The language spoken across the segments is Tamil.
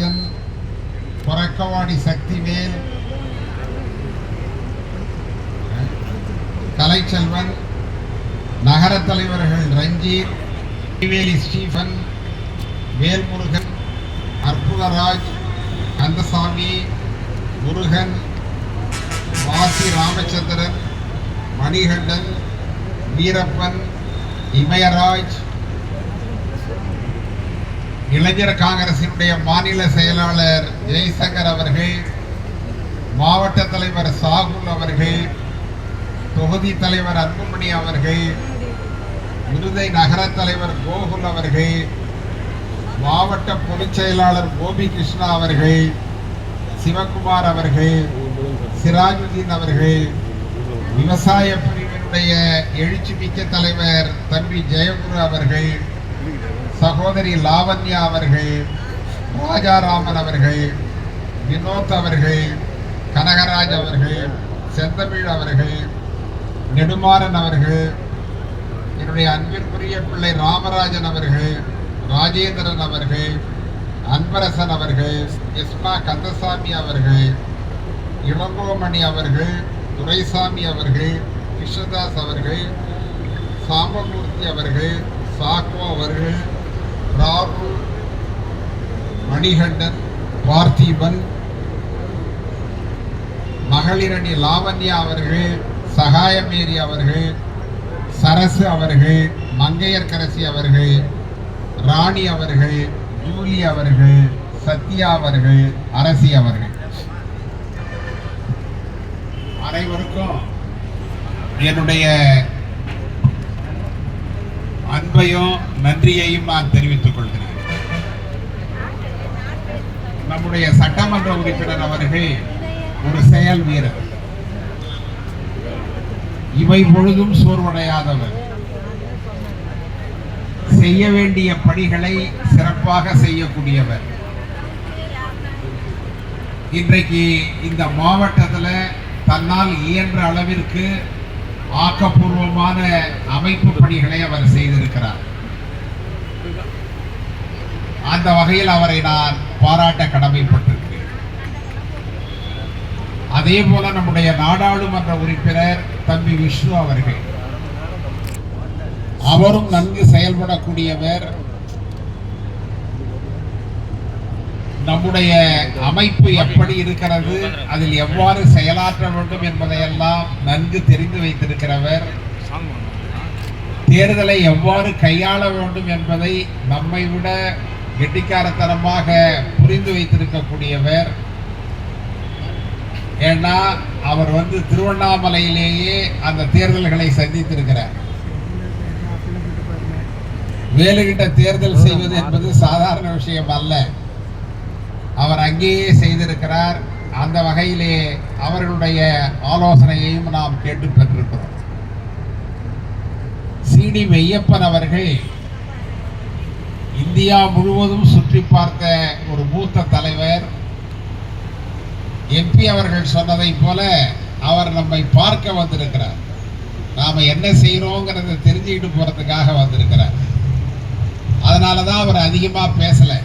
ராஜன் பொறக்கவாடி சக்திவேல் கலைச்செல்வன் நகர தலைவர்கள் ரஞ்சித் நெய்வேலி ஸ்டீஃபன் வேல்முருகன் அற்புதராஜ் கந்தசாமி முருகன் வாசி ராமச்சந்திரன் மணிகண்டன் வீரப்பன் இமயராஜ் இளைஞர் காங்கிரசினுடைய மாநில செயலாளர் ஜெய்சங்கர் அவர்கள் மாவட்ட தலைவர் சாகுல் அவர்கள் தொகுதி தலைவர் அன்புமணி அவர்கள் விருதை நகர தலைவர் கோகுல் அவர்கள் மாவட்ட பொதுச் செயலாளர் கோபி கிருஷ்ணா அவர்கள் சிவகுமார் அவர்கள் சிராஜுதீன் அவர்கள் விவசாய பிரிவினுடைய எழுச்சி மிக்க தலைவர் தம்பி ஜெயகுரு அவர்கள் சகோதரி லாவண்யா அவர்கள் ராஜாராமன் அவர்கள் வினோத் அவர்கள் கனகராஜ் அவர்கள் செந்தமிழ் அவர்கள் நெடுமாறன் அவர்கள் என்னுடைய அன்பிற்குரிய பிள்ளை ராமராஜன் அவர்கள் ராஜேந்திரன் அவர்கள் அன்பரசன் அவர்கள் எஸ்மா கந்தசாமி அவர்கள் இளங்கோமணி அவர்கள் துரைசாமி அவர்கள் கிருஷ்ணதாஸ் அவர்கள் சாம்பமூர்த்தி அவர்கள் சாக்கோ அவர்கள் ராகுல் மணிகண்டன் பார்த்திபன் மகளிரணி லாவண்யா அவர்கள் சகாயமேரி அவர்கள் சரசு அவர்கள் மங்கையர்கரசி அவர்கள் ராணி அவர்கள் ஜூலி அவர்கள் சத்யா அவர்கள் அரசி அவர்கள். அனைவருக்கும் என்னுடைய அன்பையும் நன்றியையும் நான் தெரிவித்துக் கொள்கிறேன். நம்முடைய சட்டமன்ற உறுப்பினர் அவர்கள் ஒரு செயல் வீரர். இவை பொழுதும் சோர்வடையாதவர். செய்ய வேண்டிய பணிகளை சிறப்பாக செய்யக்கூடியவர். இன்றைக்கு இந்த மாவட்டத்தில் தன்னால் இயன்ற அளவிற்கு ஆக்கப்பூர்வமான அமைப்பு பணிகளை அவர் செய்திருக்கிறார். அந்த வகையில் அவரை நான் பாராட்ட கடமைப்பட்டிருக்கிறேன். அதே போல நம்முடைய நாடாளுமன்ற உறுப்பினர் தம்பி விஷ்ணு அவர்கள் அவரும் நன்கு செயல்படக்கூடியவர் நம்முடைய அமைப்பு எப்படி இருக்கிறது அதில் எவ்வாறு செயலாற்ற வேண்டும் என்பதையெல்லாம் நன்கு தெரிந்து வைத்திருக்கிறவர். தேர்தலை எவ்வாறு கையாள வேண்டும் என்பதை நம்மை விட கெட்டிக்காரத்தனமாக புரிந்து வைத்திருக்கக்கூடியவர். ஏன்னா அவர் வந்து திருவண்ணாமலையிலேயே அந்த தேர்தல்களை சந்தித்திருக்கிறார். வேலுகிட்ட தேர்தல் செய்வது என்பது சாதாரண விஷயம் அல்ல. அவர் அங்கேயே செய்திருக்கிறார். அந்த வகையிலே அவர்களுடைய ஆலோசனையையும் நாம் கேட்டு பெற்றிருக்கிறோம். சிடி மெய்யப்பன் அவர்கள் இந்தியா முழுவதும் சுற்றி பார்த்த ஒரு மூத்த தலைவர். எம்பி அவர்கள் சொன்னதை போல அவர் நம்மை பார்க்க வந்திருக்கிறார். நாம என்ன செய்கிறோங்கிறத தெரிஞ்சுக்கிட்டு போறதுக்காக வந்திருக்கிறார். அதனால தான் அவர் அதிகமாக பேசலை.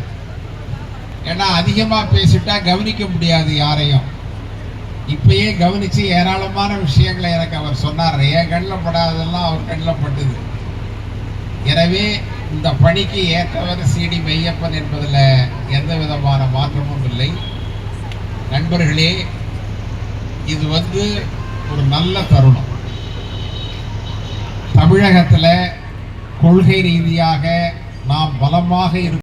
ஏன்னா அதிகமாக பேசிட்டா கவனிக்க முடியாது யாரையும். இப்பயே கவனிச்சு ஏராளமான விஷயங்களை எனக்கு அவர் சொன்னார். என் கண்ணில் படாததெல்லாம் அவர் கண்ணில் பட்டுது. எனவே இந்த பணிக்கு ஏற்றவர் சிடி மெய்யப்பன் என்பதில் எந்த விதமான மாற்றமும் இல்லை. நண்பர்களே இது வந்து ஒரு நல்ல தருணம். தமிழகத்தில் கொள்கை ரீதியாக நாம் பலமாக இருக்க